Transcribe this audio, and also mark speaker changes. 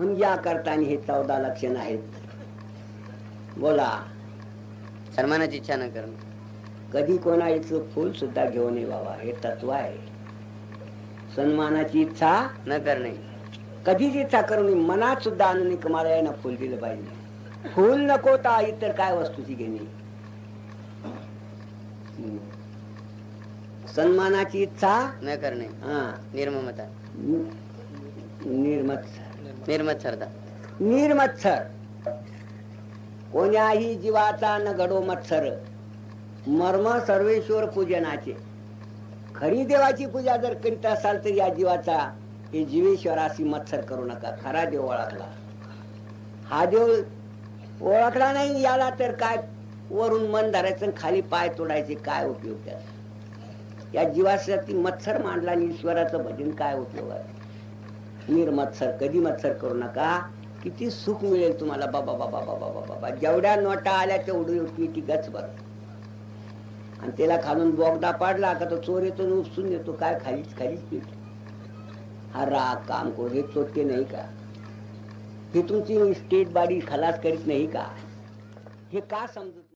Speaker 1: पण या करताना हे चौदा लक्षण आहेत बोला.
Speaker 2: सन्मानाची इच्छा न करणं.
Speaker 1: कधी कोणाचं फुल सुद्धा घेऊ नये बाबा हे तत्व आहे. सन्मानाची इच्छा
Speaker 2: न करणे.
Speaker 1: कधीच इच्छा करू नये. मनात सुद्धा आणून नये की मला यानं फुल दिलं पाहिजे. फुल नको तर इतर काय वस्तूची घेणे. सन्मानाची इच्छा
Speaker 2: न करणे.
Speaker 1: हा.
Speaker 2: निर्ममता.
Speaker 1: निर्मत्सर निर्मत्सर कोण्याही जीवाचा न घडो मत्सर मर्म सर्वेश्वर पूजनाचे. खरी देवाची पूजा जर करीत असाल तर या जीवाचा हे जीवेश्वराशी मत्सर करू नका. खरा देव ओळखला. हा देव ओळखला नाही याला तर काय वरून मन धरायचं आणि खाली पाय तोडायचे काय उपयोग त्याचा या जीवासाठी मत्सर मांडला आणि ईश्वराचं भजन काय उपयोग आहे? निर्मत्सर कधी मत्सर करू नका. किती सुख मिळेल तुम्हाला. बाबा बाबा बाबा बाबा बाबा. जेवढ्या नोटा आल्या तेवढी उठली ती गच बर आणि त्याला खालून बोगदा पाडला का तो चोर येतो उपसून येतो. काय खालीच खालीच पीठ. हा राग काम करू. हे चोरते नाही का? हे तुमची स्टेट बाडी खलास करीत नाही का? हे का समजत